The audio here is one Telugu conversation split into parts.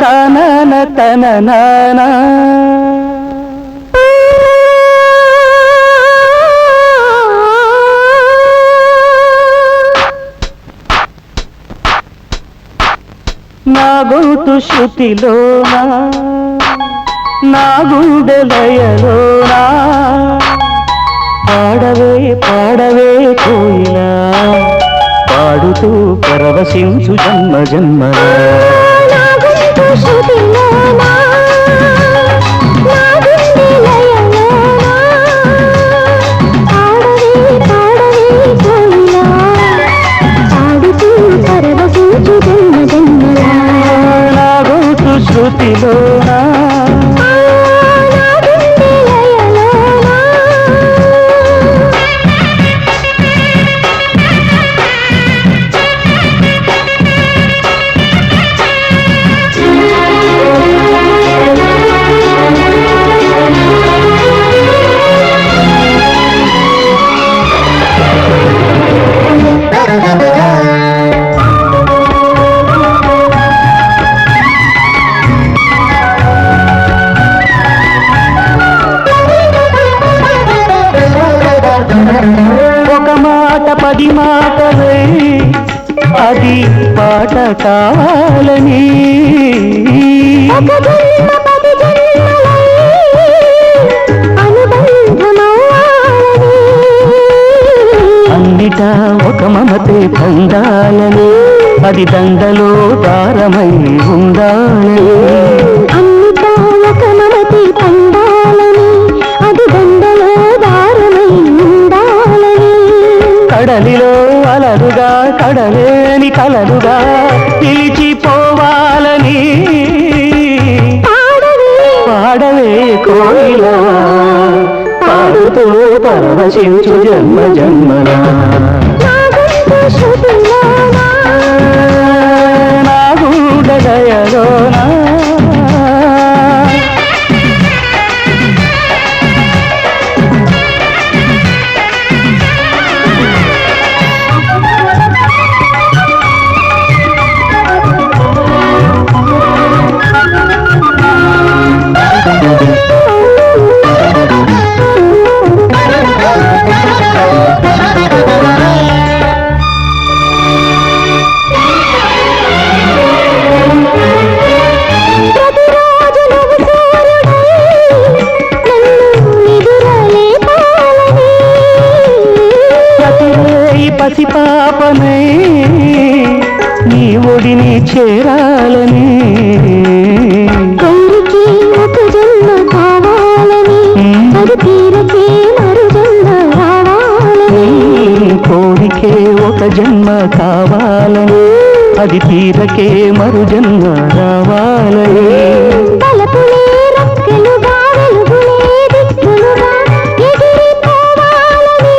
తనన తన నానా నా గొంతు శృతిలోనా? నా గుండెలయలోనా పాడవే పాడవే కోయిలా. పాడుతూ పరవశించు జన్మ జన్మలా. నా అది మాటవే అది పాట కావాలని. ఒక అన్నిటా ఒక మమతే పొందాలని అది దండలో దారమై ఉండాలని. అన్నిటా ఒక మమతే పండాలని కడలిలో అలరుగా కడలేని కలలుగా పిలిచిపోవాలని పాడవే పాడవే కోయిలా పాడుతూ పరవశించు జన్మ జన్మలా. నా శృతిలోనా, అది తీరకే మరు జన్మ ఎగిరిపోవాలని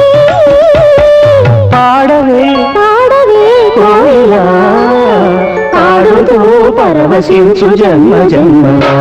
పాడవే పాడవే పాడుతూ పరవశించు జన్మ జన్మలా.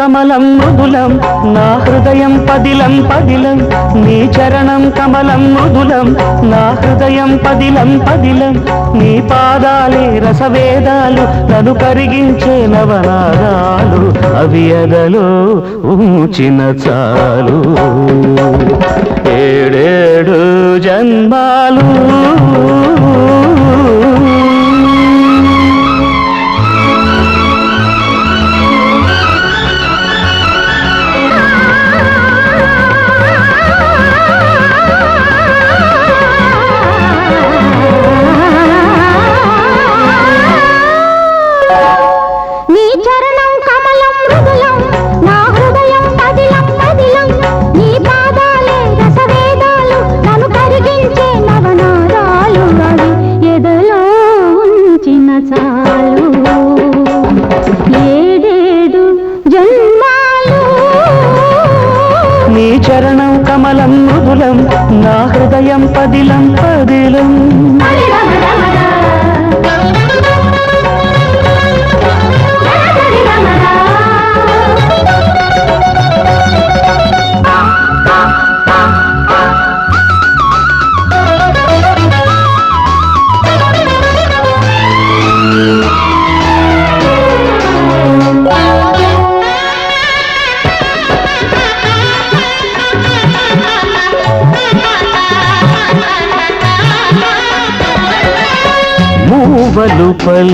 కమలం మృదులం నా హృదయం పదిలం పదిలం నీ చరణం కమలం మృదులం నా హృదయం పదిలం పదిలం నీ పాదాలే రసవేదాలు నన్ను కరిగించే నవనాదాలు అవి అదలో ఉంచిన చాలు. ఏడేడు జన్మాలు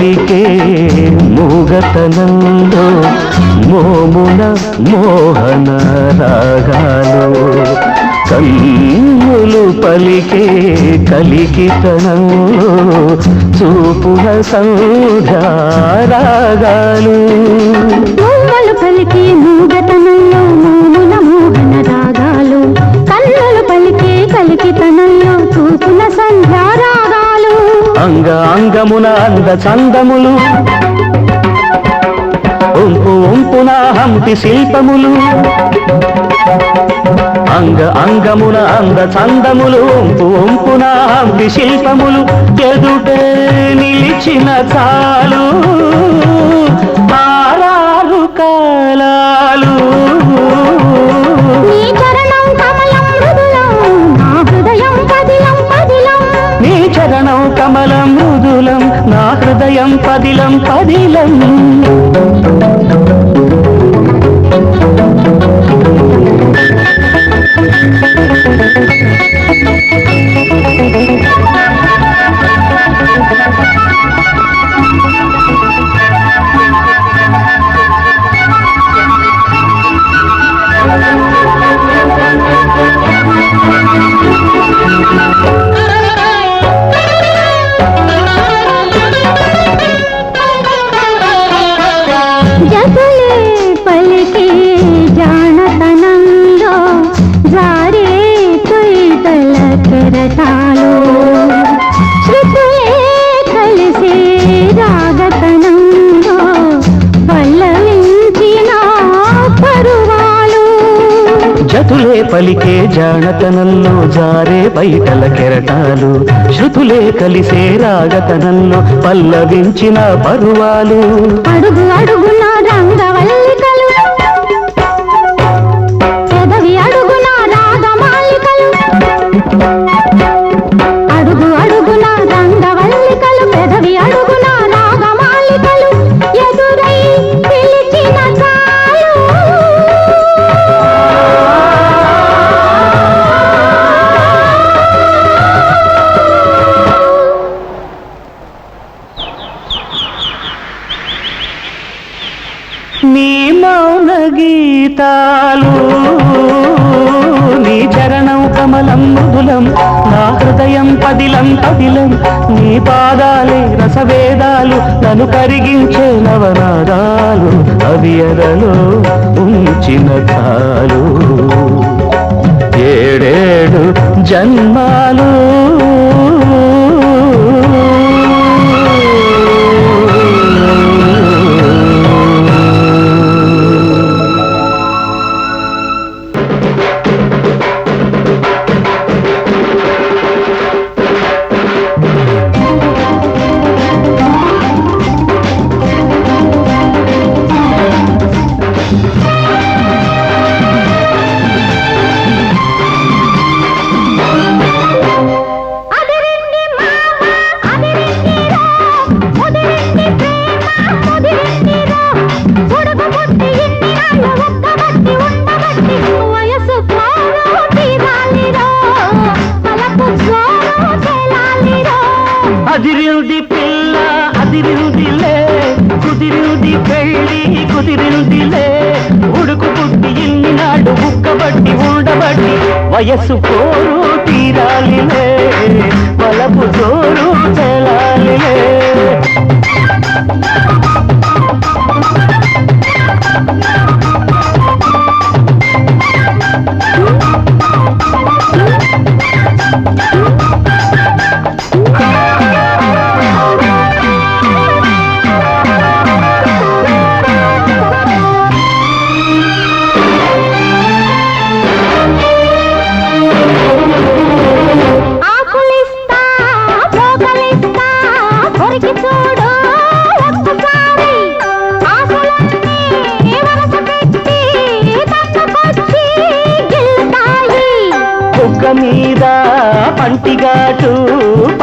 పలికే మూగతనంలో మోమున మోహన రాగాలు కన్నులు పలికే కలికితనంలో చూపున సంధ్యారాగాలు. మూవలు పలికి మూగతనంలో అంగ అంగమున అంద చందములు. ఒంపు ఒంపున హంపి శిల్పములు. అంగ అంగమున అంద చందములు ఒంపు ఒంపున హంపి శిల్పములు. ఎదుటే నిలిచిన చాలు. హృదయం పదిలం జతులే పలికే జానతనంలో జారే బయటల కెరటాలు. శృతులే కలిసే రాగతనంలో పల్లవించిన పరువాలు. అడుగు అడుగునా పదిలం పదిలం నీ పాదాలే రసవేదాలు నన్ను కరిగించే నవనాదాలు. అవి ఎదలో ఉంచిన కాలు ఏడేడు జన్మాలు వయస్సు పోరు తీరాలిలే బలపు జోరు తెలాలిలే.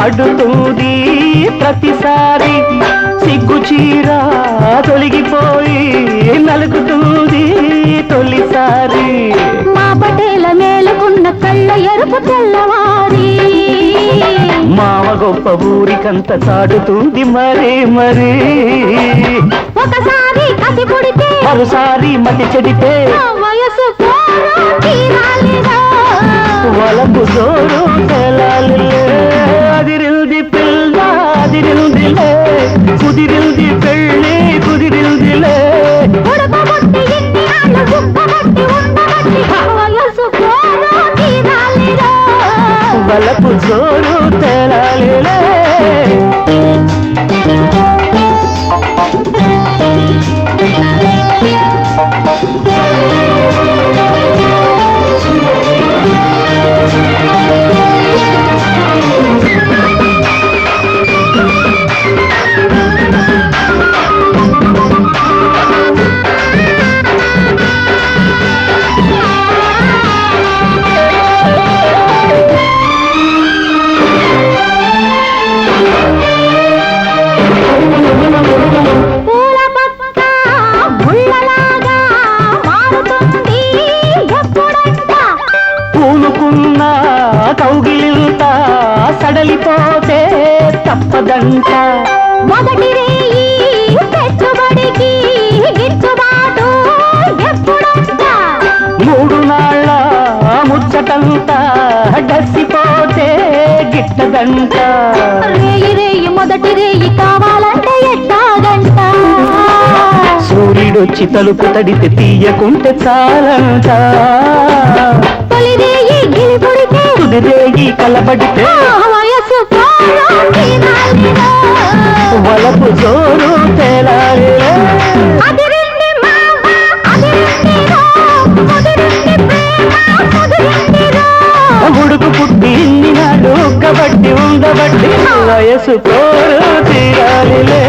పడుతుంది ప్రతిసారి. సిగ్గు చీర తొలగిపోయి నలుగుతుంది తొలిసారి. మా పటేల మేలుకున్న కళ్ళ ఎరుపు తెల్లవారి. మావ గొప్ప ఊరికంత చాటుతుంది మరే మరే. ఒకసారి కసి పుడితే మరోసారి మతి చెడితే వయసు వలపు జోరు పిల్ల అదిరిందిలే కుదిరింది పెళ్ళి కుదిరిందిలే ఉడకబొట్టి ఎన్ని నాళ్ళు గిట్టదంట. రేయి రేయి మొదటి రేయి కావాలంటే ఎట్టాగంట? సూర్యుడొచ్చి తలుపు తడితే తీయకుంటే చాలంట. తొలి రేయి గిలిపుడితే తుదిరేగి కలబడితే వయసు. వలపు జోరు తేలాలిలే ఉండబట్టి ఉండబట్టి వయసు కోరు తీరాలిలే.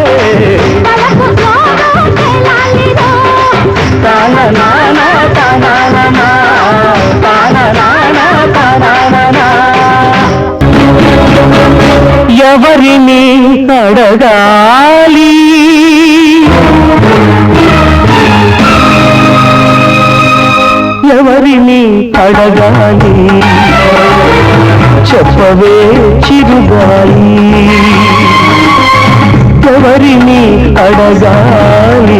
తాన నాన తాన తాన నాన ఎవరిని అడగాలి? ఎవరిని అడగాలి? చెప్పవే చిరుగాలి. ఎవరిని అడగాలి?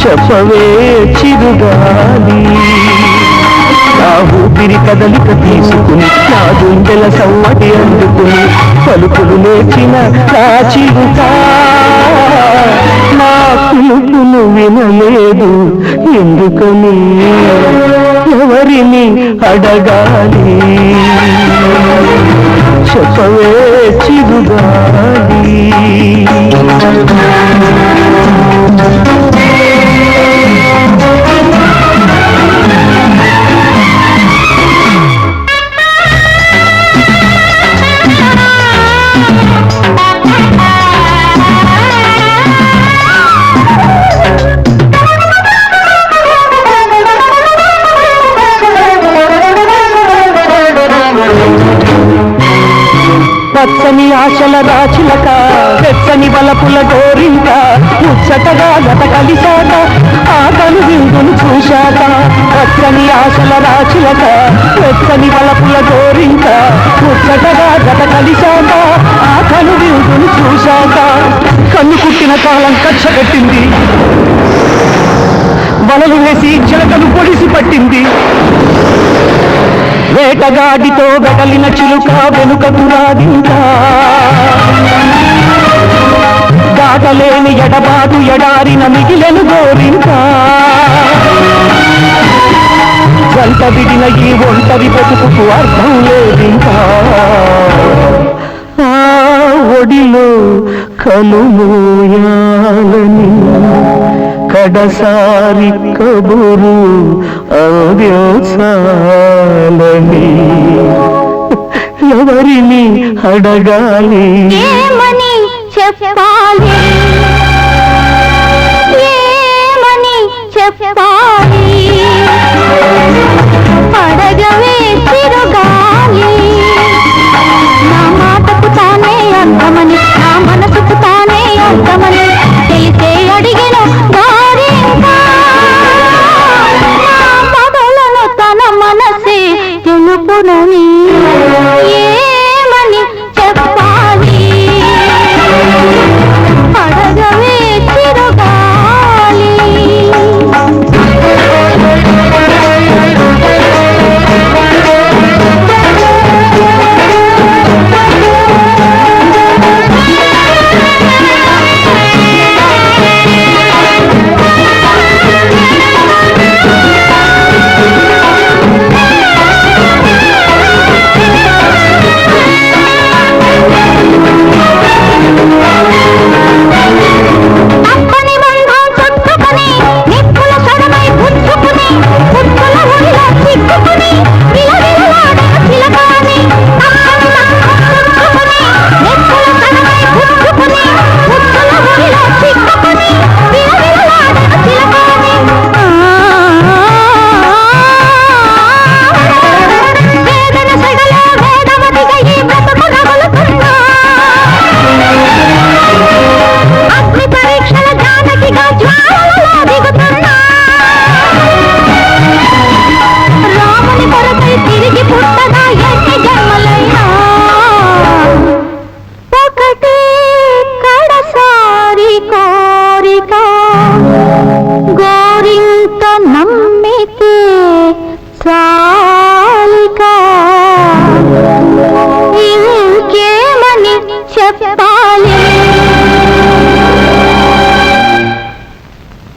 చెప్పవే చిరుగాలి. నా ఊపిరి కదలిక తీసుకుని నా గుండెల సవ్వటి అందుకుని పలుకులు నేర్చిన నా చిరుత. నా పిలుపును వినలేదు ఎందుకని ఎవరిని అడగాలి? చెప్పవే చిరుగాలి. వెచ్చని ఆశల రాశులక వెచ్చని వలపుల గోరింక ముచ్చటగా గత కలిశాక ఆ కను విందును చూశాక కన్ను కుట్టిన కాలం కచ్చగట్టింది వలలు వేసి చిలకను పొడిసి పట్టింది. వేటగాడితో వెడలిన చిలుక వెనుకకు రాదింకా దాటలేని ఎడబాటు ఎడారిన మిగిలెను గోరింకా? గంట విడిన ఈ ఒంటరి బతుకు అర్థం లేదింకా. ఒడిలో కలుమూయాలని కడసారి కబురు అవ్యోసాలని ఎవరిని అడగాలి? చెప్పాలి? చెప్పాలి? నా మాటకు తానే అర్థమని నా మనసుకు తానే అర్థమని.